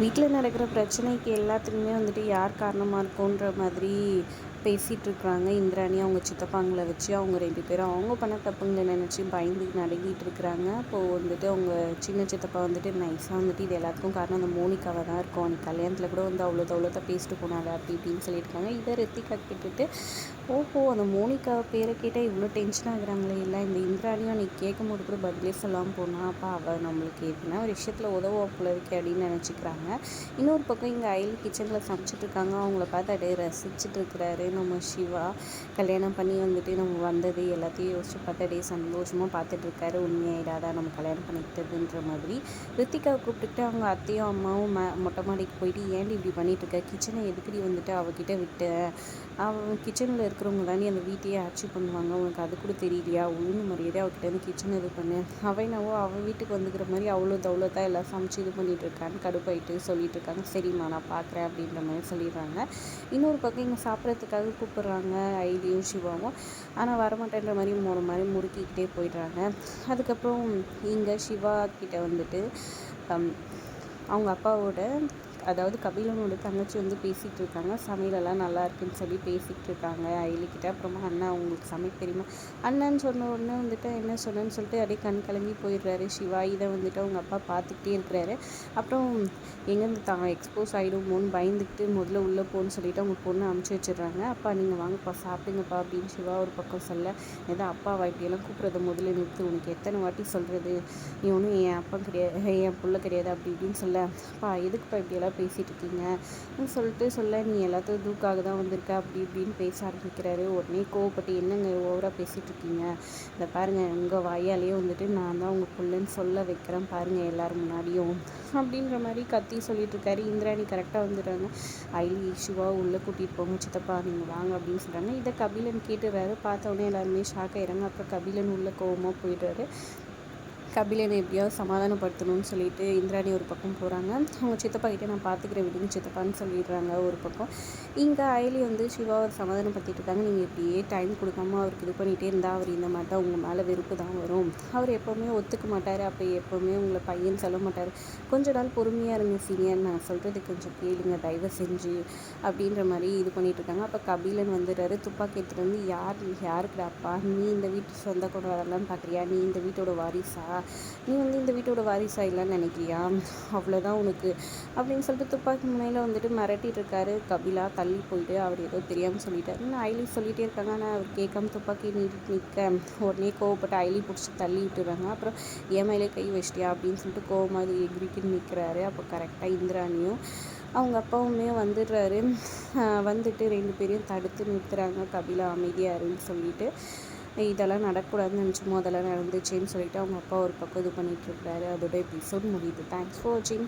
வீட்டில் நடக்கிற பிரச்சனைக்கு எல்லாத்துக்குமே வந்துட்டு யார் காரணமாக இருக்குன்ற மாதிரி பேசிகிட்டு இருக்கிறாங்க இந்திராணி அவங்க சித்தப்பாங்களை வச்சு அவங்க ரெண்டு பேரும். அவங்க பண்ண தப்புங்களை நினச்சி பயந்து நடங்கிட்டு இருக்கிறாங்க அப்போது வந்துட்டு அவங்க சின்ன சித்தப்பா வந்துட்டு நைஸாக வந்துட்டு இது எல்லாத்துக்கும் காரணம். அந்த மோனிக்காவை தான் இருக்கும். அந்த கல்யாணத்தில் கூட வந்து அவ்வளோ அவ்வளோதான் பேசிட்டு போனாங்க. அப்படி இப்படின்னு சொல்லியிருக்காங்க. இதை ரித்திகா கேட்டுட்டு ஓஹோ அந்த மோனிகா பேரை கேட்டால் இவ்வளோ டென்ஷன் ஆகுறாங்களே. இல்லை இந்த இந்திராணியும் அன்றைக்கி கேட்கும் போது கூட பதிலே சொல்லாமல் போனால் அப்போ அவள் நம்மளுக்கு எதுனா ஒரு விஷயத்தில் உதவ போல இருக்கே அப்படின்னு நினச்சிக்கிறாங்க. இன்னொரு பக்கம் இங்கே அயல் கிச்சனில் சமைச்சிட்ருக்காங்க. அவங்கள பார்த்து அப்படியே ரசிச்சுட்டு இருக்கிறாரு நம்ம சிவா. கல்யாணம் பண்ணி வந்துட்டு நம்ம வந்தது எல்லாத்தையும் யோசிச்சு பார்த்து அப்படியே சந்தோஷமாக பார்த்துட்ருக்காரு. உண்மையாயிடாதா நம்ம கல்யாணம் பண்ணிக்கிட்டதுன்ற மாதிரி. ரித்திகாவை கூப்பிட்டுக்கிட்டு அவங்க அத்தையும் அம்மாவும் ம மொட்டை மாடிக்கு போயிட்டு ஏன்டி இப்படி பண்ணிகிட்ருக்க கிச்சனை எதுக்கடி வந்துட்டு அவகிட்ட விட்டு? அவன் கிச்சனில் இருக்கிறவங்க தானே அந்த வீட்டையே ஆட்சி பண்ணுவாங்க. உனக்கு அது கூட தெரியலையா? ஒழுங்கு மரியாதை அவகிட்டேருந்து வந்து கிச்சன் இது பண்ணு அவன் என்னவோ அவள் வீட்டுக்கு வந்துக்கிற மாதிரி அவ்வளோ தௌலத்தாக எல்லாம் சமைச்சு இது பண்ணிகிட்டு கடுப்பாயிட்டு சொல்லிட்டு இருக்காங்க. சரிம்மா நான் பார்க்குறேன் அப்படின்ற மாதிரி சொல்லிடுறாங்க. இன்னொரு பக்கம் இங்கே சாப்பிட்றதுக்காக கூப்பிட்றாங்க ஐடியும் சிவாவும். ஆனால் வரமாட்டேன்ற மாதிரி மூணு மாதிரி முறுக்கிக்கிட்டே போயிடுறாங்க. அதுக்கப்புறம் இங்கே சிவா கிட்டே வந்துட்டு அவங்க அப்பாவோட அதாவது கபிலனோட தங்கச்சி வந்து பேசிகிட்டு இருக்காங்க சமையலெல்லாம் நல்லா இருக்குன்னு சொல்லி பேசிகிட்டு இருக்காங்க அயலிக்கிட்ட அப்புறமா அண்ணா அவங்களுக்கு சமைக்க தெரியுமா? அண்ணான்னு சொன்ன உடனே வந்துட்டு என்ன சொன்னேன்னு சொல்லிட்டு அப்படியே கண் கலங்கி போயிடுறாரு சிவா. இதை வந்துட்டு அவங்க அப்பா பார்த்துக்கிட்டே இருக்கிறாரு. அப்புறம் எங்கேருந்து தான் எக்ஸ்போஸ் ஆகிடுமோன்னு பயந்துக்கிட்டு முதல்ல உள்ளே போன்னு சொல்லிட்டு அவங்க பொண்ணு அமுச்சு வச்சிடுறாங்க. அப்பா நீங்கள் வாங்கப்பா சாப்பிடுங்கப்பா அப்படின்னு சிவா ஒரு பக்கம் சொல்ல ஏதோ அப்பா வாய்ப்பையெல்லாம் கூப்பிட்றத முதல்ல நிறுத்து. உனக்கு எத்தனை வாட்டி சொல்கிறது நீ ஒன்றும் என் அப்பா கிடையாது என் பிள்ளை கிடையாது அப்படி இப்படின்னு சொல்ல அப்பா எதுக்குப்பா இப்படியெல்லாம் பேசிகிட்டு இருக்கீங்க சொல்லிட்டு சொல்ல நீ எல்லாத்தையும் தூக்காக தான் வந்திருக்க. அப்படி இப்படின்னு பேச ஆரம்பிக்கிறாரு. உடனே கோவப்பட்டு என்னங்க ஓவராக பேசிகிட்டு இருக்கீங்க இந்த பாருங்கள் உங்கள் வாயாலேயே வந்துட்டு நான் தான் உங்கள் பிள்ளைன்னு சொல்ல வைக்கிறேன். பாருங்கள் எல்லோரும் முன்னாடியும். அப்படின்ற மாதிரி கத்தி சொல்லிட்டு இருக்காரு இந்திராணி கரெக்டாக வந்துடுறாங்க. ஐலி இஷுவாக உள்ளே கூட்டிகிட்டு போங்க சித்தப்பா நீங்கள் வாங்க அப்படின்னு சொல்கிறாங்க இதை கபிலன் கேட்டுறாரு. பார்த்த எல்லாருமே ஷாக்காக இறங்க அப்புறம் கபிலன் உள்ளே கோவமாக போயிடுறாரு. கபிலனை எப்படியாவது சமாதானப்படுத்தணும்னு சொல்லிட்டு இந்திராணி ஒரு பக்கம் போகிறாங்க அவங்க சித்தப்பா கிட்டே நான் பார்த்துக்கிறேன் விடுங்க சித்தப்பான்னு சொல்லிடுறாங்க ஒரு பக்கம். இங்கே அயலி வந்து சிவாவை சமாதானப்படுத்திட்டு இருக்காங்க. நீங்கள் இப்படியே டைம் கொடுக்காம அவருக்கு இது பண்ணிகிட்டே இருந்தால் அவர் இந்த மாதிரி தான் உங்கள் மேலே வெறுப்பு தான் வரும். அவர் எப்போவுமே ஒத்துக்க மாட்டார். அப்போ எப்போவுமே உங்களை பையன் சொல்ல மாட்டார். கொஞ்ச நாள் பொறுமையாக இருங்க சீனியர் நான் சொல்கிறது கொஞ்சம் கேளுங்க. தயவு செஞ்சு அப்படின்ற மாதிரி இது பண்ணிகிட்டு இருக்காங்க. அப்போ கபிலன் வந்துடுறாரு. துப்பாக்கி எடுத்துகிட்டு வந்து யார் யாருக்குடாப்பா நீ இந்த வீட்டு சொந்த கொண்டு வரலான்னு பார்க்குறியா நீ இந்த வீட்டோட வாரிசா? நீ வந்து இந்த வீட்டோட வாரிசாக இல்லைன்னு நினைக்கிறியா? அவ்வளோதான் உனக்கு. அப்படின்னு சொல்லிட்டு துப்பாக்கி முனையில் வந்துட்டு மிரட்டிட்டு இருக்காரு கபிலா. தள்ளி போயிட்டு அவர் ஏதோ தெரியாமல் சொல்லிட்டார். இன்னும் ஐலி சொல்லிகிட்டே இருக்காங்க. ஆனால் அவர் கேட்காம துப்பாக்கி நீட்டு நிற்க உடனே கோவப்பட்டு ஐலி பிடிச்சி தள்ளி விட்டுறாங்க. அப்புறம் ஏமையிலே கை வச்சிட்டியா? அப்படின்னு சொல்லிட்டு கோவமாக எகிரிட்டு நிற்கிறாரு அப்போ கரெக்டாக இந்திராணியும் அவங்க அப்பாவுமே வந்துடுறாரு. வந்துட்டு ரெண்டு பேரையும் தடுத்து நிறுத்துறாங்க. கபிலா அமைதியாருன்னு சொல்லிட்டு. இதெல்லாம் நடக்கக்கூடாதுன்னு நினச்சோமோ அதெல்லாம் நடந்துச்சுன்னு சொல்லிட்டு அவங்க அப்பா ஒரு பக்கம் இது பண்ணிகிட்ருக்காரு அதோட எபிசோட் முடியுது. தேங்க்ஸ் ஃபார் வாட்சிங்